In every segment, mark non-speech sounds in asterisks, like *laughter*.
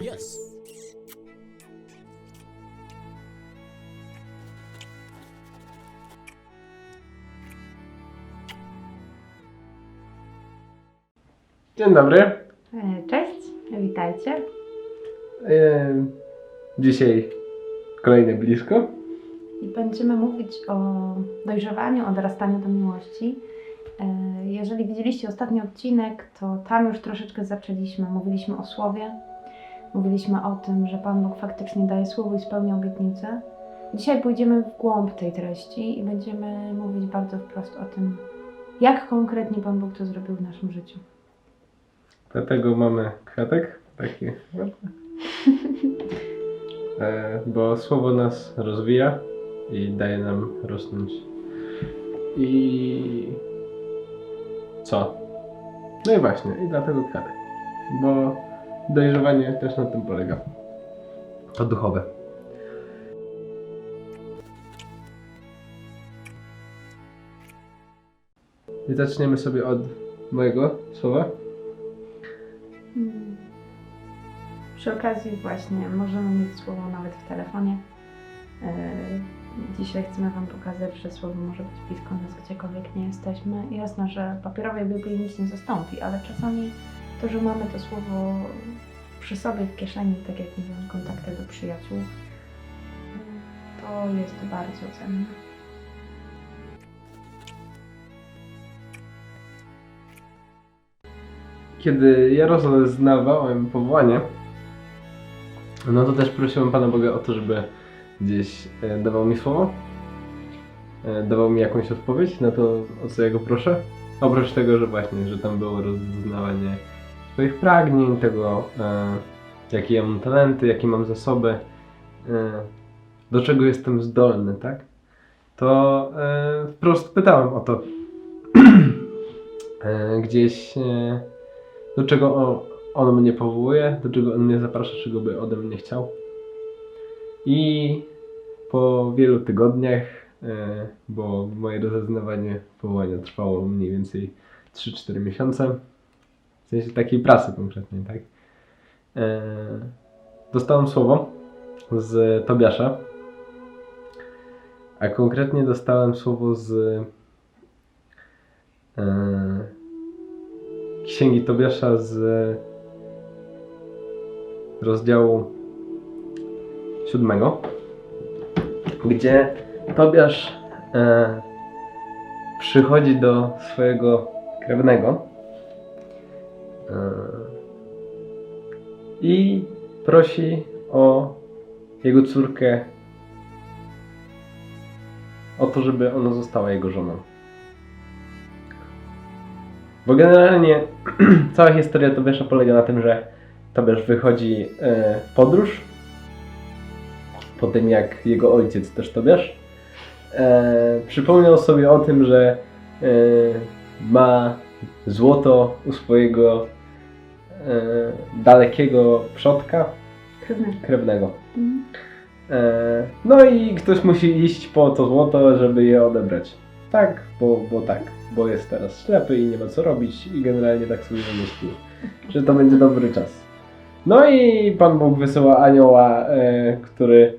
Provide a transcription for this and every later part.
Yes. Dzień dobry. Witajcie. Dzisiaj kolejne blisko. I będziemy mówić o dojrzewaniu, o dorastaniu do miłości. E, Jeżeli widzieliście ostatni odcinek, to tam już troszeczkę zaczęliśmy. Mówiliśmy o słowie, mówiliśmy o tym, że Pan Bóg faktycznie daje słowo i spełnia obietnice. Dzisiaj pójdziemy w głąb tej treści i będziemy mówić bardzo wprost o tym, jak konkretnie Pan Bóg to zrobił w naszym życiu. Dlatego mamy kwiatek taki ładny. E, Bo słowo nas rozwija i daje nam rosnąć. I co? No i właśnie, i dlatego kwiatek. Bo dojrzewanie też na tym polega. To duchowe. I zaczniemy sobie od mojego słowa. Przy okazji właśnie możemy mieć słowo nawet w telefonie. Yy, Dzisiaj chcemy Wam pokazać, że słowo może być blisko nas gdziekolwiek nie jesteśmy. Jasne, że papierowej Biblii nic nie zastąpi, ale czasami to, że mamy to słowo przy sobie w kieszeni, tak jak nie wiem, kontakty do przyjaciół, to jest bardzo cenne. kiedy ja rozeznawałem powołanie, no to też prosiłem Pana Boga o to, żeby gdzieś e, dawał mi słowo, e, dawał mi jakąś odpowiedź na to, o co ja go proszę. Oprócz tego, że właśnie, że tam było rozpoznawanie swoich pragnień, tego, e, jakie ja mam talenty, jakie mam zasoby, e, do czego jestem zdolny, tak? To e, wprost pytałem o to. *clears throat* e, gdzieś e, do czego on, on mnie powołuje, do czego on mnie zaprasza, czego by ode mnie chciał. I po wielu tygodniach, e, bo moje rozeznawanie powołania trwało mniej więcej 3-4 miesiące, w sensie takiej pracy konkretnej, tak? E, dostałem słowo z Tobiasza, a konkretnie dostałem słowo z e, Księgi Tobiasza z rozdziału siódmego, gdzie Tobiasz e, przychodzi do swojego krewnego e, i prosi o jego córkę o to, żeby ona została jego żoną. Bo generalnie *clears throat* cała historia Tobiasza polega na tym, że Tobiasz wychodzi e, w podróż po tym jak jego ojciec, też Tobiasz, e, przypomniał sobie o tym, że e, ma złoto u swojego dalekiego przodka Krewny. krewnego. Mhm. No i ktoś musi iść po to złoto, żeby je odebrać. Tak, bo, bo tak, bo jest teraz ślepy i nie ma co robić i generalnie tak sobie wymyślił, że to będzie dobry czas. No i Pan Bóg wysyła anioła, e, który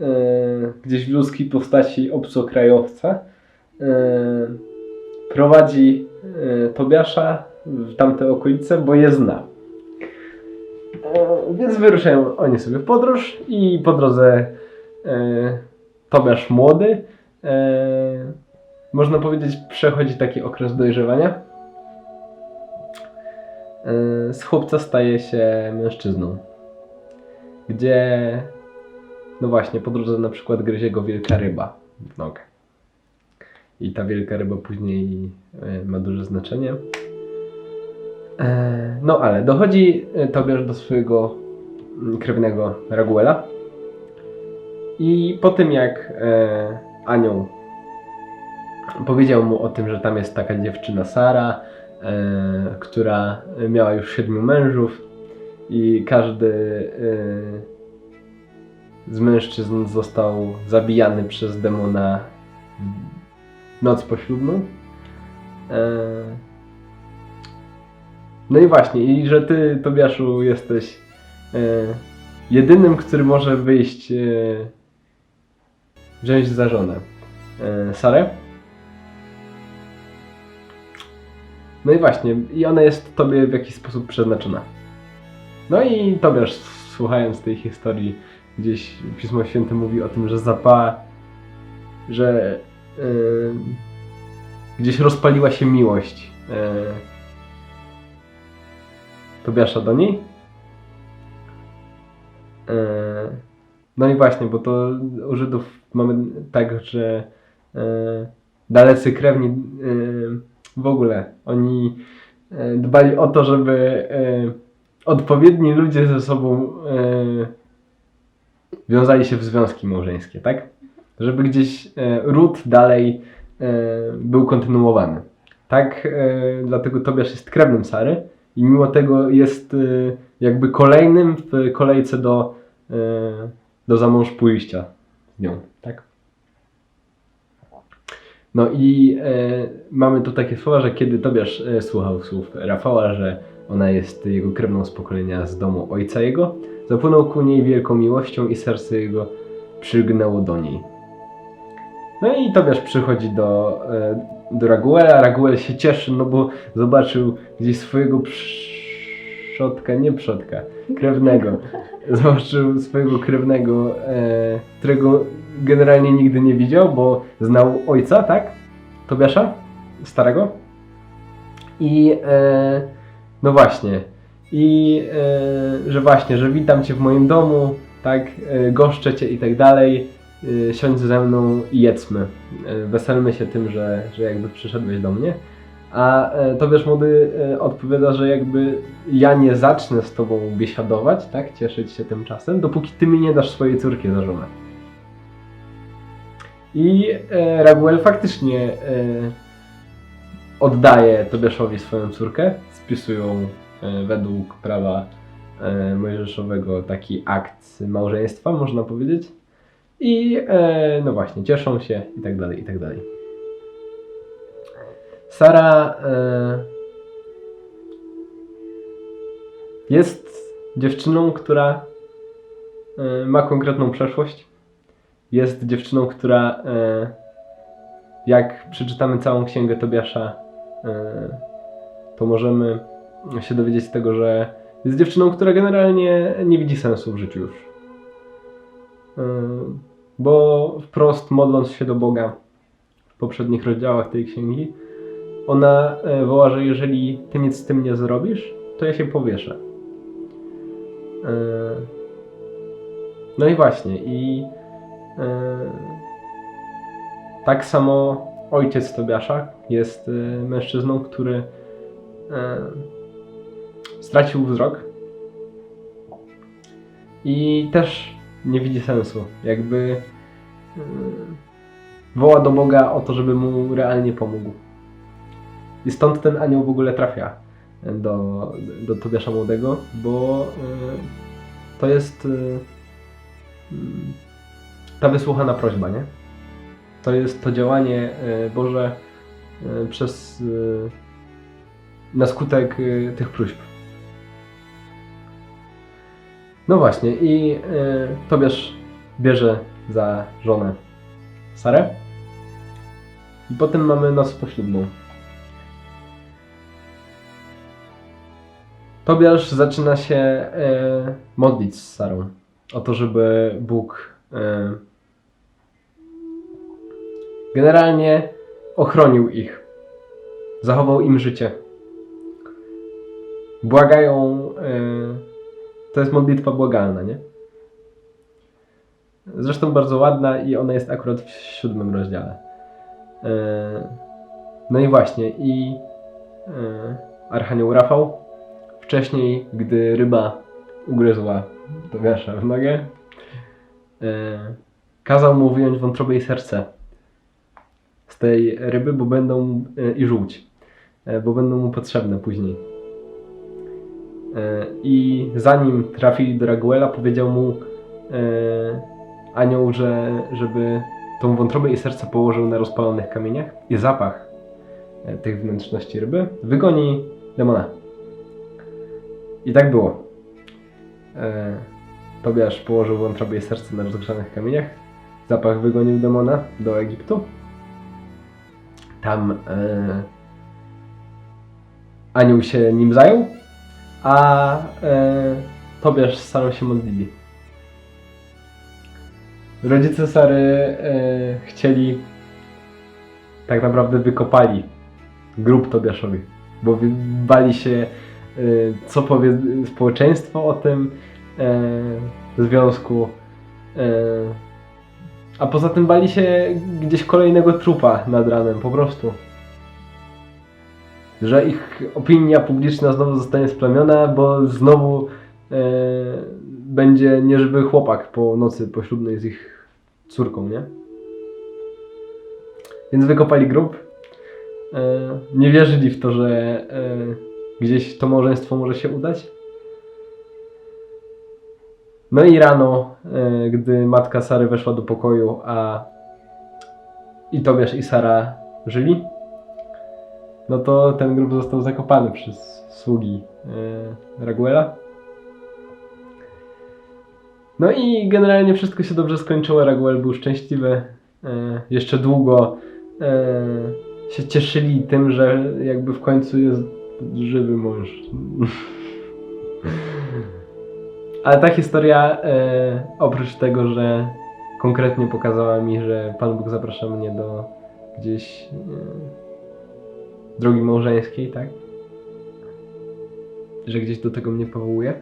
e, gdzieś w ludzkiej postaci obcokrajowca e, prowadzi e, Tobiasza w tamte okolice, bo je zna. E, Więc wyruszają oni sobie w podróż i po drodze e, Tobiasz młody, e, można powiedzieć, przechodzi taki okres dojrzewania. E, z chłopca staje się mężczyzną, gdzie no właśnie po drodze na przykład gryzie go wielka ryba w nogę. I ta wielka ryba później e, ma duże znaczenie. E, No ale dochodzi Tobiasz do swojego mm, krewnego Raguela i po tym jak anioł powiedział mu o tym, że tam jest taka dziewczyna Sara, e, która miała już siedmiu mężów i każdy e, z mężczyzn został zabijany przez demona w noc poślubną. E, no i właśnie, i że ty, Tobiaszu, jesteś e, jedynym, który może wyjść, e, wziąć za żonę e, Sarę. No i właśnie, i ona jest tobie w jakiś sposób przeznaczona. No i Tobiasz, słuchając tej historii, gdzieś Pismo Święte mówi o tym, że zapa, że e, gdzieś rozpaliła się miłość e, Tobiasza do niej. E, No i właśnie, bo to u Żydów mamy tak, że dalecy krewni w ogóle oni e, dbali o to, żeby e, odpowiedni ludzie ze sobą e, wiązali się w związki małżeńskie, tak? Żeby gdzieś ród dalej był kontynuowany. Tak, dlatego Tobiasz jest krewnym Sary i mimo tego jest jakby kolejnym w kolejce do, do zamąż pójścia z nią, tak? No i e, mamy tu takie słowa, że kiedy Tobiasz e, słuchał słów Rafała, że ona jest jego krewną z pokolenia z domu ojca jego, zapłynął ku niej wielką miłością i serce jego przygnęło do niej. No i Tobiasz przychodzi do, e, do Raguela, Raguel się cieszy, no bo zobaczył gdzieś swojego przodka, nie przodka, krewnego. *laughs* Zobaczył swojego krewnego, e, którego generalnie nigdy nie widział, bo znał ojca, tak? Tobiasza, starego. I e, no właśnie. I e, że właśnie, że witam cię w moim domu, tak? E, goszczę cię i tak dalej. E, siądź ze mną i jedzmy. E, weselmy się tym, że, że jakby przyszedłeś do mnie. A e, Tobiasz młody e, odpowiada, że jakby ja nie zacznę z tobą biesiadować, tak? Cieszyć się tym czasem, dopóki ty mi nie dasz swojej córki za żonę. I e, Raguel faktycznie e, oddaje Tobiaszowi swoją córkę, spisują e, według prawa e, mojżeszowego taki akt małżeństwa, można powiedzieć. I e, no właśnie, cieszą się i tak dalej, i tak dalej. Sara e, jest dziewczyną, która e, ma konkretną przeszłość. Jest dziewczyną, która e, jak przeczytamy całą księgę Tobiasza, e, to możemy się dowiedzieć tego, że jest dziewczyną, która generalnie nie widzi sensu w życiu już. E, bo wprost modląc się do Boga w poprzednich rozdziałach tej księgi, ona woła, że jeżeli ty nic z tym nie zrobisz, to ja się powieszę. No i właśnie, i tak samo ojciec Tobiasza jest e, mężczyzną, który e, stracił wzrok i też nie widzi sensu. Jakby e, woła do Boga o to, żeby mu realnie pomógł. I stąd ten anioł w ogóle trafia do, do Tobiasza Młodego, bo to jest ta wysłuchana prośba, nie? To jest to działanie y, Boże y, przez y, na skutek tych próśb. No właśnie, i Tobiasz bierze za żonę Sarę. I potem mamy noc poślubną. Tobiasz zaczyna się e, modlić z Sarą o to, żeby Bóg e, generalnie ochronił ich, zachował im życie. Błagają, e, to jest modlitwa błagalna, nie? Zresztą bardzo ładna i ona jest akurat w siódmym rozdziale. E, no i właśnie, i e, Archanioł Rafał wcześniej, gdy ryba ugryzła Tobiasza w nogę, e, kazał mu wyjąć wątrobę i serce tej ryby, bo będą e, i żółć, e, bo będą mu potrzebne później. E, I zanim trafili do Raguela, powiedział mu anioł, że żeby tą wątrobę i serce położył na rozpalonych kamieniach i zapach tych wnętrzności ryby wygoni demona. I tak było. E, Tobiasz położył wątrobę i serce na rozgrzanych kamieniach. Zapach wygonił demona do Egiptu. Tam e, anioł się nim zajął, a e, Tobiasz z Sarą się modlili. Rodzice Sary e, chcieli, tak naprawdę wykopali grób Tobiaszowi, bo bali się, e, co powie społeczeństwo o tym e, związku. E, a poza tym bali się gdzieś kolejnego trupa nad ranem, po prostu. Że ich opinia publiczna znowu zostanie splamiona, bo znowu e, będzie nieżywy chłopak po nocy poślubnej z ich córką, nie? Więc wykopali grób. E, nie wierzyli w to, że e, gdzieś to małżeństwo może się udać. No i rano, e, gdy matka Sary weszła do pokoju, a i Tobiasz i Sara żyli, no to ten grób został zakopany przez sługi e, Raguela. No i generalnie wszystko się dobrze skończyło. Raguel był szczęśliwy. E, jeszcze długo się cieszyli tym, że jakby w końcu jest żywy mąż. *laughs* Ale ta historia, e, oprócz tego, że konkretnie pokazała mi, że Pan Bóg zaprasza mnie do gdzieś e, drogi małżeńskiej, tak? Że gdzieś do tego mnie powołuje.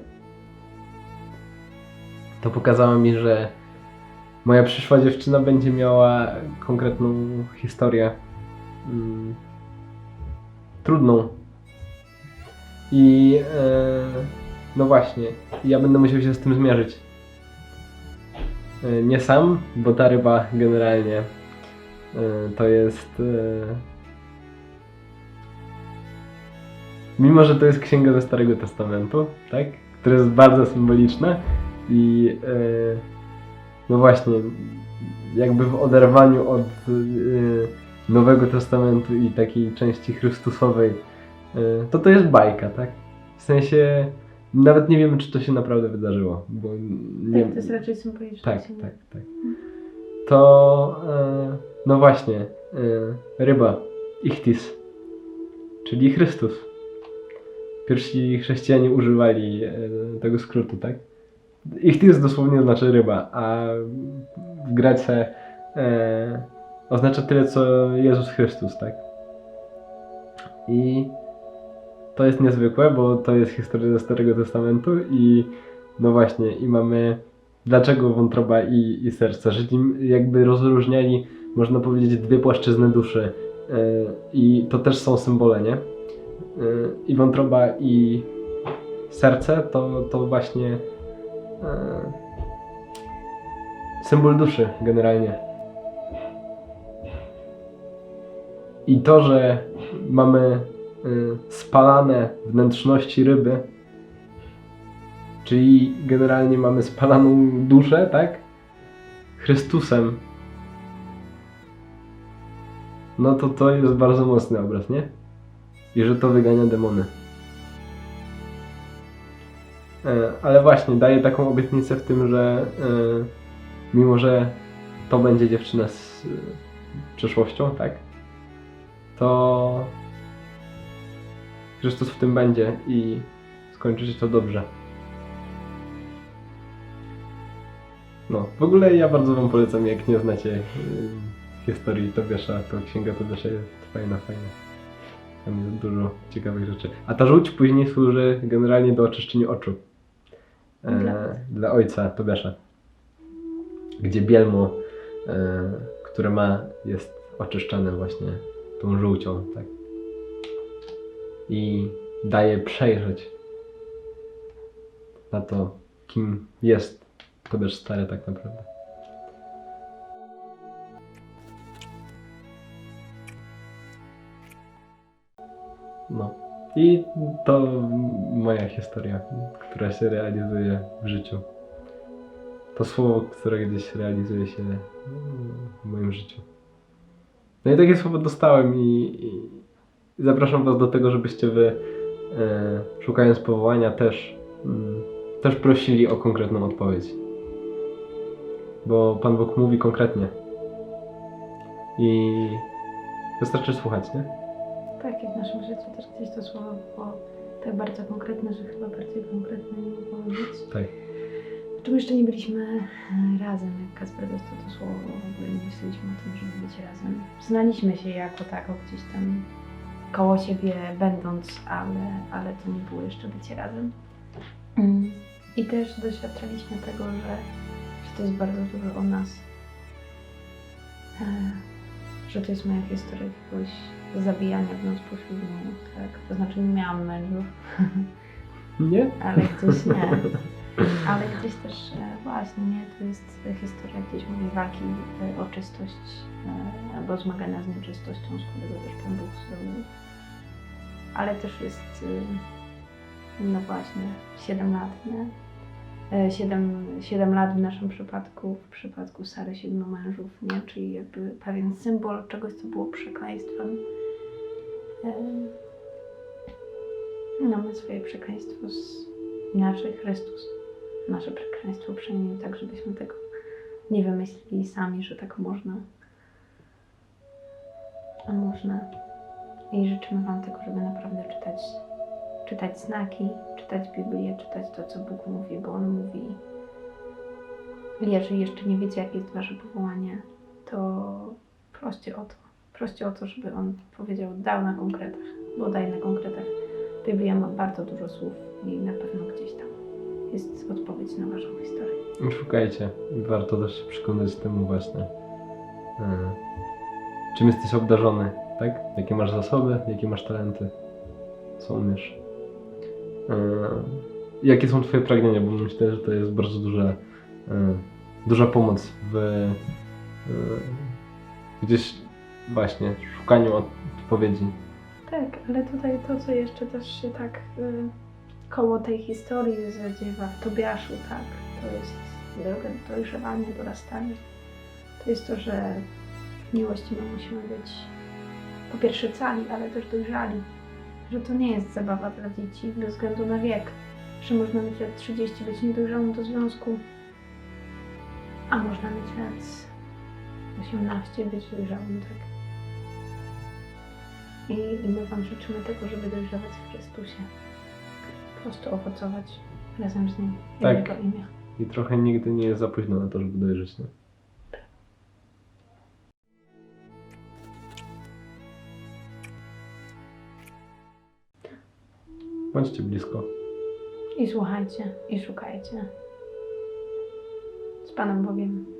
To pokazała mi, że moja przyszła dziewczyna będzie miała konkretną historię. Mm, trudną. I e, no właśnie, ja będę musiał się z tym zmierzyć. E, nie sam, bo ta ryba generalnie e, to jest. E, mimo, że to jest księga ze Starego Testamentu, tak? Która jest bardzo symboliczna i no właśnie, jakby w oderwaniu od Nowego Testamentu i takiej części Chrystusowej, to to jest bajka, tak? W sensie nawet nie wiemy, czy to się naprawdę wydarzyło, bo nie Tak, to jest raczej symboliczne. tak, tak, tak. To e, no właśnie, e, ryba, ichtis, czyli Chrystus. Pierwsi chrześcijanie używali e, tego skrótu, tak? Ichtis dosłownie znaczy ryba, a w Grece e, oznacza tyle, co Jezus Chrystus, tak? I to jest niezwykłe, bo to jest historia ze Starego Testamentu i no właśnie, i mamy dlaczego wątroba i, i serce, im jakby rozróżniali, można powiedzieć, dwie płaszczyzny duszy Yy, i to też są symbole, nie? Yy, I wątroba i serce to, to właśnie yy, symbol duszy generalnie. I to, że mamy spalane wnętrzności ryby, Czyli generalnie mamy spalaną duszę, tak? Chrystusem. No to to jest bardzo mocny obraz, nie? I że to wygania demony. E, ale właśnie, daje taką obietnicę w tym, że e, mimo, że to będzie dziewczyna z e, przeszłością, tak? To Chrystus w tym będzie i skończy się to dobrze. No, w ogóle ja bardzo wam polecam, jak nie znacie y, historii Tobiasza, to księga Tobiasza jest fajna, fajna. Tam jest dużo ciekawych rzeczy. A ta żółć później służy generalnie do oczyszczenia oczu. E, Dla? dla ojca Tobiasza. Gdzie bielmo, e, które ma, jest oczyszczane właśnie tą żółcią, tak. I daje przejrzeć na to, kim jest Tobiasz stary tak naprawdę. No. I to moja historia, która się realizuje w życiu. To słowo, które gdzieś realizuje się w moim życiu. No i takie słowo dostałem i, i zapraszam Was do tego, żebyście Wy, e, szukając powołania, też, mm, też prosili o konkretną odpowiedź. Bo Pan Bóg mówi konkretnie. I wystarczy słuchać, nie? Tak, jak w naszym życiu też gdzieś to słowo było tak bardzo konkretne, że chyba bardziej konkretne nie mogło być. Tak. Czym jeszcze nie byliśmy e, razem, jak Kasper dostał to słowo, w ogóle nie myśleliśmy o tym, żeby być razem. Znaliśmy się jako tako gdzieś tam koło siebie będąc, ale, ale to nie było jeszcze bycie razem. Mm. I też doświadczaliśmy tego, że, że to jest bardzo dużo o nas. E, Że to jest moja historia jakiegoś zabijania w noc poślubną, tak? To znaczy nie miałam mężów, Nie? *laughs* ale gdzieś nie. Ale gdzieś też e, właśnie, nie, to jest historia gdzieś mojej walki e, o czystość e, albo zmagania z nieczystością, z którego też Pan Bóg zrobił. Ale też jest, no właśnie, 7 lat, nie? 7, 7 lat w naszym przypadku, w przypadku Sary 7 mężów, nie? Czyli jakby pewien symbol czegoś, co było przekleństwem. No, my swoje przekleństwo z inaczej Chrystus. Nasze przekleństwo przejmie tak, żebyśmy tego nie wymyślili sami, że tak można. A można. I życzymy Wam tego, żeby naprawdę czytać, czytać znaki, czytać Biblię, czytać to, co Bóg mówi, bo On mówi. Jeżeli jeszcze nie wiecie, jakie jest Wasze powołanie, to proście o to. Proście o to, żeby On powiedział, dał na konkretach, bo daj na konkretach. Biblia ma bardzo dużo słów i na pewno gdzieś tam jest odpowiedź na Waszą historię. Szukajcie. Warto też się przyglądać temu właśnie. e, Czym jesteś obdarzony, tak? Jakie masz zasoby, jakie masz talenty, co umiesz. E, Jakie są Twoje pragnienia, bo myślę, że to jest bardzo duża, e, duża pomoc w e, gdzieś właśnie szukaniu odpowiedzi. Tak, ale tutaj to, co jeszcze też się tak y, koło tej historii zadziewa w Tobiaszu, tak, to jest droga dojrzewania, dorastania. To jest to, że w miłości my musimy być po pierwsze cali, ale też dojrzali. Że to nie jest zabawa dla dzieci bez względu na wiek. Że można mieć lat 30, być niedojrzałym do związku, a można mieć lat 18, być dojrzałym, tak. I, I my Wam życzymy tego, żeby dojrzewać w Chrystusie. Po prostu owocować razem z Nim. Tak. Jego imię. I trochę nigdy nie jest za późno na to, żeby dojrzeć, nie? Bądźcie blisko. I słuchajcie, i szukajcie. Z Panem Bogiem.